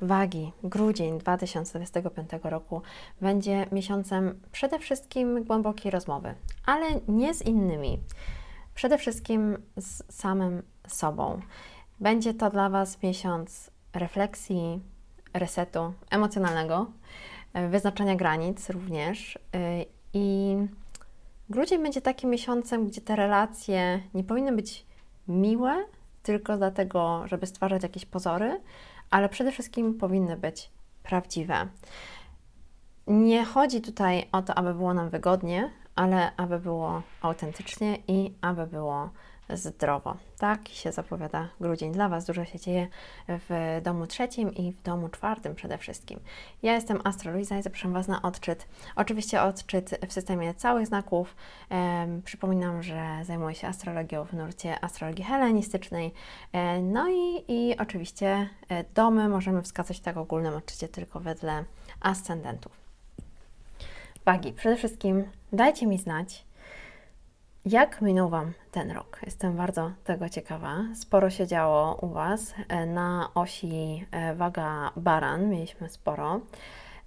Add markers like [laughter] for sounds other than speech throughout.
Wagi, grudzień 2025 roku będzie miesiącem przede wszystkim głębokiej rozmowy, ale nie z innymi, przede wszystkim z samym sobą. Będzie to dla Was miesiąc refleksji, resetu emocjonalnego, wyznaczania granic również. e, I grudzień będzie takim miesiącem, gdzie te relacje nie powinny być miłe, tylko dlatego, żeby stwarzać jakieś pozory, ale przede wszystkim powinny być prawdziwe. Nie chodzi tutaj o to, aby było nam wygodnie, ale aby było autentycznie i aby było zdrowo. Tak się zapowiada grudzień dla Was. Dużo się dzieje w domu trzecim i w domu czwartym przede wszystkim. Ja jestem Astro Luiza i zapraszam Was na odczyt. Oczywiście odczyt w systemie całych znaków. Przypominam, że zajmuję się astrologią w nurcie astrologii helenistycznej. E, no i, i oczywiście e, domy możemy wskazać w tak ogólnym odczycie tylko wedle ascendentów. Wagi, przede wszystkim dajcie mi znać, jak minął Wam ten rok? Jestem bardzo tego ciekawa. Sporo się działo u Was. E, Na osi e, waga baran mieliśmy sporo.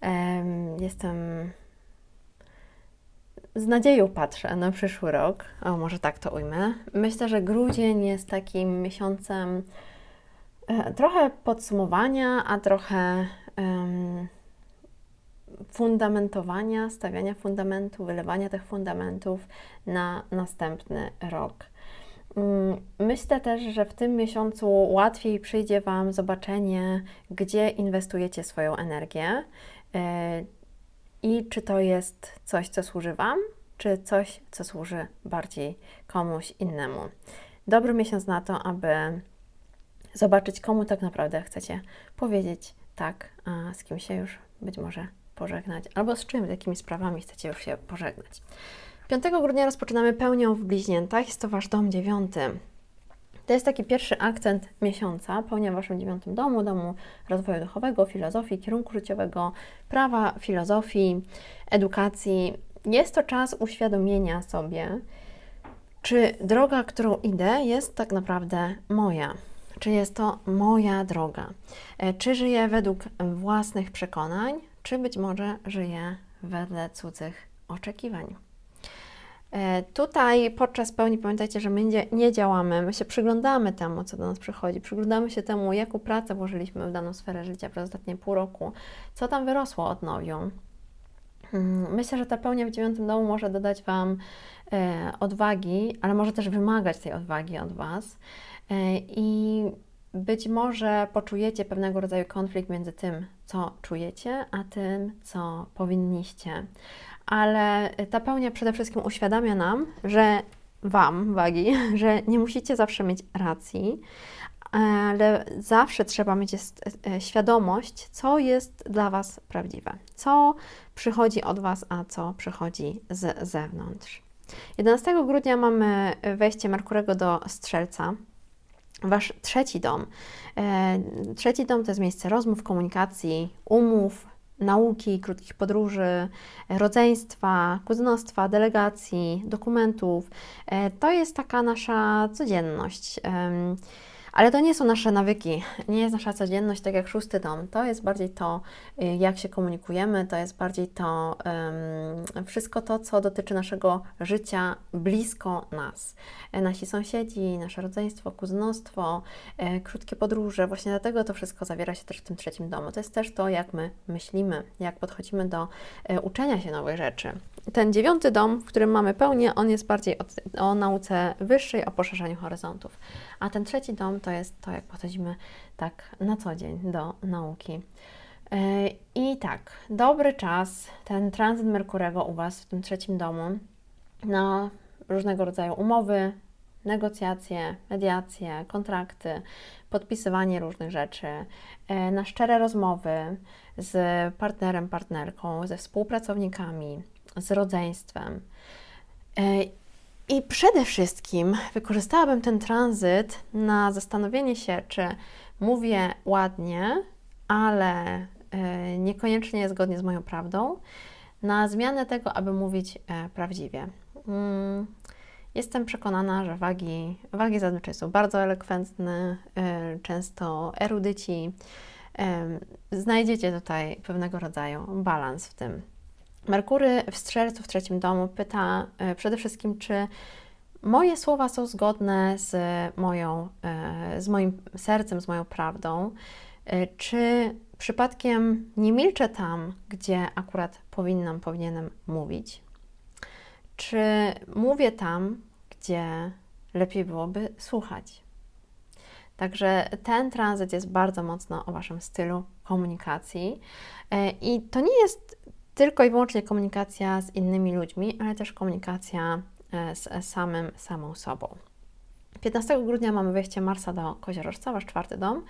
Em, Jestem z nadzieją patrzę na przyszły rok. O, może tak to ujmę. Myślę, że grudzień jest takim miesiącem e, trochę podsumowania, a trochę em, fundamentowania, stawiania fundamentu, wylewania tych fundamentów na następny rok. Mm, Myślę też, że w tym miesiącu łatwiej przyjdzie Wam zobaczenie, gdzie inwestujecie swoją energię e, i czy to jest coś, co służy Wam, czy coś, co służy bardziej komuś innemu. Dobry miesiąc na to, aby zobaczyć, komu tak naprawdę chcecie powiedzieć tak, a z kim się już być może pożegnać, albo z czym, jakimi sprawami chcecie już się pożegnać. 5 grudnia rozpoczynamy pełnią w bliźniętach, jest to Wasz dom dziewiąty. To jest taki pierwszy akcent miesiąca, pełnia w Waszym dziewiątym domu, domu rozwoju duchowego, filozofii, kierunku życiowego, prawa, filozofii, edukacji. Jest to czas uświadomienia sobie, czy droga, którą idę, jest tak naprawdę moja. Czy jest to moja droga? E, Czy żyję według własnych przekonań, czy być może żyję wedle cudzych oczekiwań? E, Tutaj podczas pełni pamiętajcie, że my nie, nie działamy, my się przyglądamy temu, co do nas przychodzi, przyglądamy się temu, jaką pracę włożyliśmy w daną sferę życia przez ostatnie pół roku, co tam wyrosło od nowiu. Mm, Myślę, że ta pełnia w dziewiątym domu może dodać Wam e, odwagi, ale może też wymagać tej odwagi od Was. E, I być może poczujecie pewnego rodzaju konflikt między tym, co czujecie, a tym, co powinniście. Ale ta pełnia przede wszystkim uświadamia nam, że Wam, wagi, [laughs] że nie musicie zawsze mieć racji, ale zawsze trzeba mieć jest, e, świadomość, co jest dla Was prawdziwe, co przychodzi od Was, a co przychodzi z zewnątrz. 11 grudnia mamy wejście Merkurego do Strzelca. Wasz trzeci dom. E, Trzeci dom to jest miejsce rozmów, komunikacji, umów, nauki, krótkich podróży, rodzeństwa, kuzynostwa, delegacji, dokumentów. E, To jest taka nasza codzienność. Ale to nie są nasze nawyki, nie jest nasza codzienność, tak jak szósty dom. To jest bardziej to, y, jak się komunikujemy, to jest bardziej to em, wszystko to, co dotyczy naszego życia blisko nas. E, Nasi sąsiedzi, nasze rodzeństwo, kuzynostwo, e, krótkie podróże. Właśnie dlatego to wszystko zawiera się też w tym trzecim domu. To jest też to, jak my myślimy, jak podchodzimy do e, uczenia się nowych rzeczy. Ten dziewiąty dom, w którym mamy pełnię, on jest bardziej o, o nauce wyższej, o poszerzaniu horyzontów. A ten trzeci dom to jest to, jak podchodzimy tak na co dzień do nauki. Yy, I tak, dobry czas, ten tranzyt Merkurego u Was w tym trzecim domu na różnego rodzaju umowy, negocjacje, mediacje, kontrakty, podpisywanie różnych rzeczy, yy, na szczere rozmowy z partnerem, partnerką, ze współpracownikami, z rodzeństwem. I przede wszystkim wykorzystałabym ten tranzyt na zastanowienie się, czy mówię ładnie, ale e, niekoniecznie zgodnie z moją prawdą, na zmianę tego, aby mówić e, prawdziwie. Mm, Jestem przekonana, że wagi, wagi zazwyczaj są bardzo elokwentne, e, często erudyci, znajdziecie tutaj pewnego rodzaju balans w tym. Merkury w Strzelcu w trzecim domu pyta e, przede wszystkim, czy moje słowa są zgodne z, moją, e, z moim sercem, z moją prawdą, e, czy przypadkiem nie milczę tam, gdzie akurat powinnam, powinienem mówić, czy mówię tam, gdzie lepiej byłoby słuchać. Także ten tranzyt jest bardzo mocno o Waszym stylu komunikacji. I to nie jest tylko i wyłącznie komunikacja z innymi ludźmi, ale też komunikacja e, z samym, samą sobą. 15 grudnia mamy wejście Marsa do Koziorożca, Wasz czwarty dom.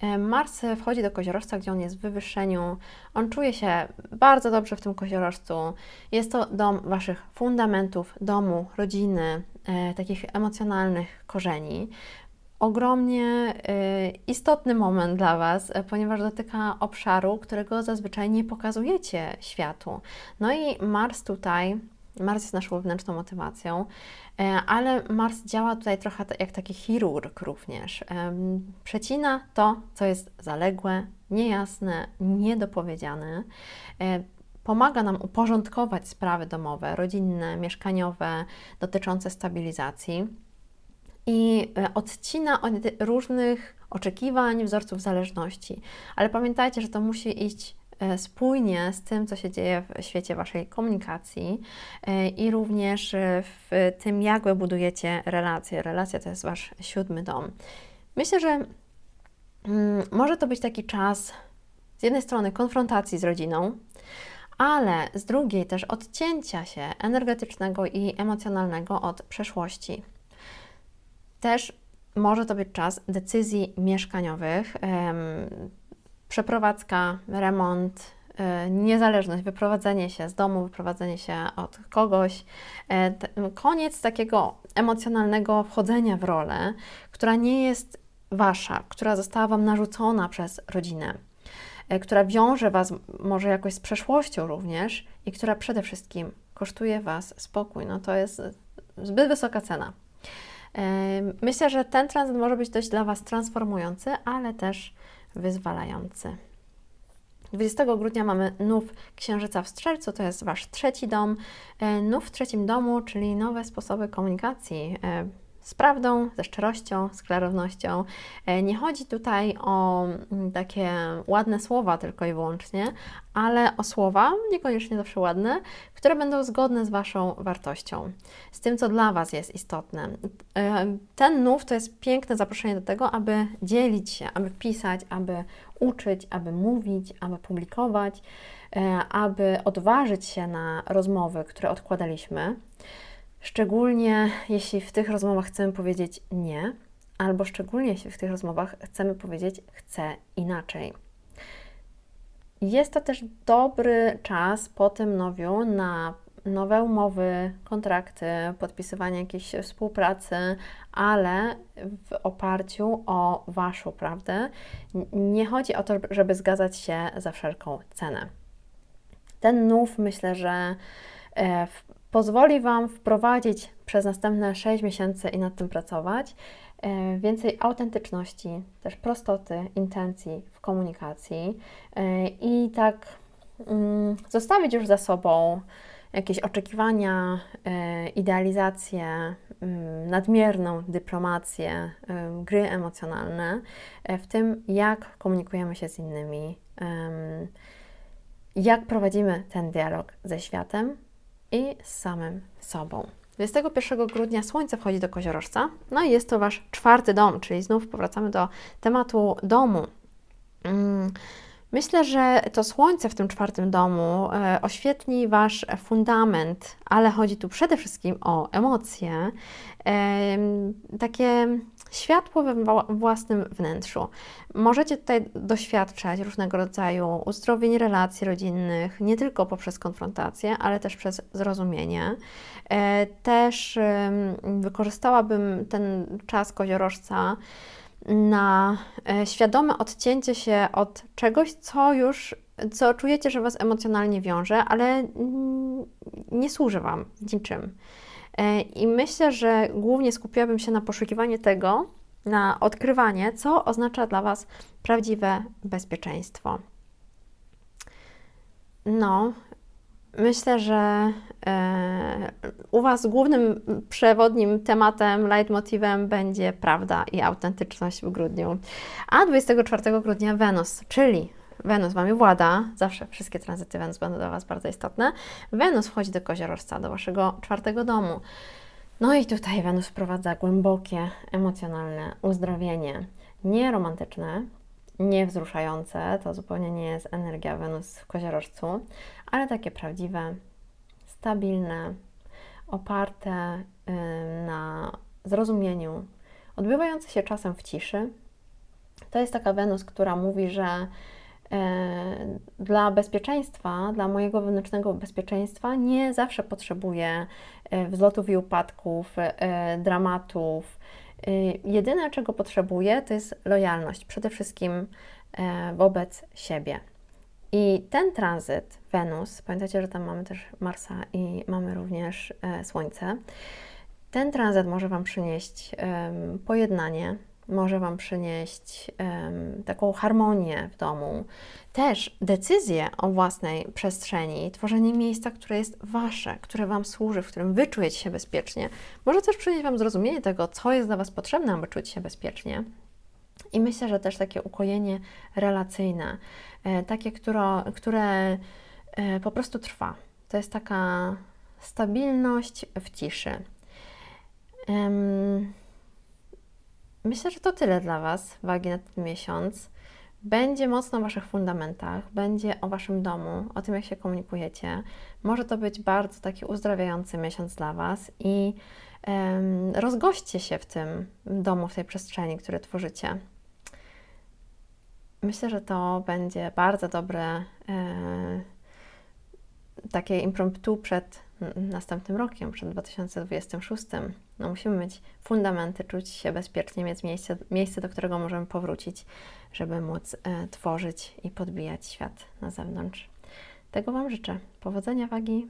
E, Mars wchodzi do Koziorożca, gdzie on jest w wywyższeniu. On czuje się bardzo dobrze w tym Koziorożcu. Jest to dom Waszych fundamentów, domu, rodziny, e, takich emocjonalnych korzeni ogromnie y, istotny moment dla Was, e, ponieważ dotyka obszaru, którego zazwyczaj nie pokazujecie światu. No i Mars tutaj, Mars jest naszą wewnętrzną motywacją, e, ale Mars działa tutaj trochę jak taki chirurg również. Przecina to, co jest zaległe, niejasne, niedopowiedziane e, pomaga nam uporządkować sprawy domowe, rodzinne, mieszkaniowe, dotyczące stabilizacji i e, odcina od różnych oczekiwań, wzorców zależności. Ale pamiętajcie, że to musi iść e, spójnie z tym, co się dzieje w świecie Waszej komunikacji e, i również w tym, jak Wy budujecie relacje. Relacja to jest Wasz siódmy dom. Myślę, że mm, może to być taki czas z jednej strony konfrontacji z rodziną, ale z drugiej też odcięcia się energetycznego i emocjonalnego od przeszłości. Też może to być czas decyzji mieszkaniowych, przeprowadzka, remont, e, niezależność, wyprowadzenie się z domu, wyprowadzenie się od kogoś, e, koniec takiego emocjonalnego wchodzenia w rolę, która nie jest wasza, która została wam narzucona przez rodzinę, e, która wiąże was może jakoś z przeszłością również i która przede wszystkim kosztuje was spokój. No to jest zbyt wysoka cena. Myślę, że ten tranzyt może być dość dla Was transformujący, ale też wyzwalający. 20 grudnia mamy nów Księżyca w Strzelcu, to jest Wasz trzeci dom. E, nów w trzecim domu, czyli nowe sposoby komunikacji e, z prawdą, ze szczerością, z klarownością. E, nie chodzi tutaj o mm, takie ładne słowa tylko i wyłącznie, ale o słowa, niekoniecznie zawsze ładne, które będą zgodne z Waszą wartością, z tym, co dla Was jest istotne. E, ten nów to jest piękne zaproszenie do tego, aby dzielić się, aby pisać, aby uczyć, aby mówić, aby publikować, e, aby odważyć się na rozmowy, które odkładaliśmy. Szczególnie jeśli w tych rozmowach chcemy powiedzieć nie, albo szczególnie jeśli w tych rozmowach chcemy powiedzieć chcę inaczej. Jest to też dobry czas po tym nowiu na nowe umowy, kontrakty, podpisywanie jakiejś współpracy, ale w oparciu o Waszą prawdę. Nie chodzi o to, żeby zgadzać się za wszelką cenę. Ten nów myślę, że e, pozwoli Wam wprowadzić przez następne 6 miesięcy i nad tym pracować e, więcej autentyczności, też prostoty, intencji w komunikacji e, i tak mm, zostawić już za sobą jakieś oczekiwania, e, idealizację, mm, nadmierną dyplomację, gry emocjonalne w tym, jak komunikujemy się z innymi, jak prowadzimy ten dialog ze światem, i z samym sobą. 21 grudnia Słońce wchodzi do koziorożca, no i jest to Wasz czwarty dom, czyli znów powracamy do tematu domu. Mm, myślę, że to Słońce w tym czwartym domu e, oświetli Wasz fundament, ale chodzi tu przede wszystkim o emocje, takie światło we własnym wnętrzu. Możecie tutaj doświadczać różnego rodzaju uzdrowień relacji rodzinnych, nie tylko poprzez konfrontację, ale też przez zrozumienie. E, też wykorzystałabym ten czas koziorożca na e, świadome odcięcie się od czegoś, co już, co czujecie, że Was emocjonalnie wiąże, ale nie służy Wam niczym. E, I myślę, że głównie skupiłabym się na poszukiwaniu tego, na odkrywanie, co oznacza dla Was prawdziwe bezpieczeństwo. No, myślę, że e, u Was głównym przewodnim tematem, leitmotivem będzie prawda i autentyczność w grudniu. A 24 grudnia Wenus, czyli Wenus Wami włada, zawsze wszystkie tranzyty Wenus będą dla Was bardzo istotne. Wenus wchodzi do koziorożca, do Waszego czwartego domu. No i tutaj Wenus wprowadza głębokie, emocjonalne uzdrowienie. Nie romantyczne, nie wzruszające, to zupełnie nie jest energia Wenus w koziorożcu, ale takie prawdziwe, stabilne, oparte na zrozumieniu, odbywające się czasem w ciszy. To jest taka Wenus, która mówi, że dla bezpieczeństwa, dla mojego wewnętrznego bezpieczeństwa nie zawsze potrzebuję e, wzlotów i upadków, e, dramatów. Jedyne, czego potrzebuję, to jest lojalność, przede wszystkim wobec siebie. I ten tranzyt Wenus, pamiętacie, że tam mamy też Marsa i mamy również Słońce. Ten tranzyt może Wam przynieść pojednanie, może Wam przynieść um, taką harmonię w domu, też decyzję o własnej przestrzeni, tworzenie miejsca, które jest Wasze, które Wam służy, w którym Wy czujecie się bezpiecznie. Może też przynieść Wam zrozumienie tego, co jest dla Was potrzebne, aby czuć się bezpiecznie. I myślę, że też takie ukojenie relacyjne, e, takie, które, które po prostu trwa. To jest taka stabilność w ciszy. Um, Myślę, że to tyle dla Was, wagi na ten miesiąc. Będzie mocno o Waszych fundamentach, będzie o Waszym domu, o tym, jak się komunikujecie. Może to być bardzo taki uzdrawiający miesiąc dla Was i um, rozgośćcie się w tym domu, w tej przestrzeni, które tworzycie. Myślę, że to będzie bardzo dobre e, takie impromptu przed następnym rokiem, przed 2026. No, musimy mieć fundamenty, czuć się bezpiecznie, mieć miejsce, miejsce, do którego możemy powrócić, żeby móc e, tworzyć i podbijać świat na zewnątrz. Tego Wam życzę. Powodzenia wagi.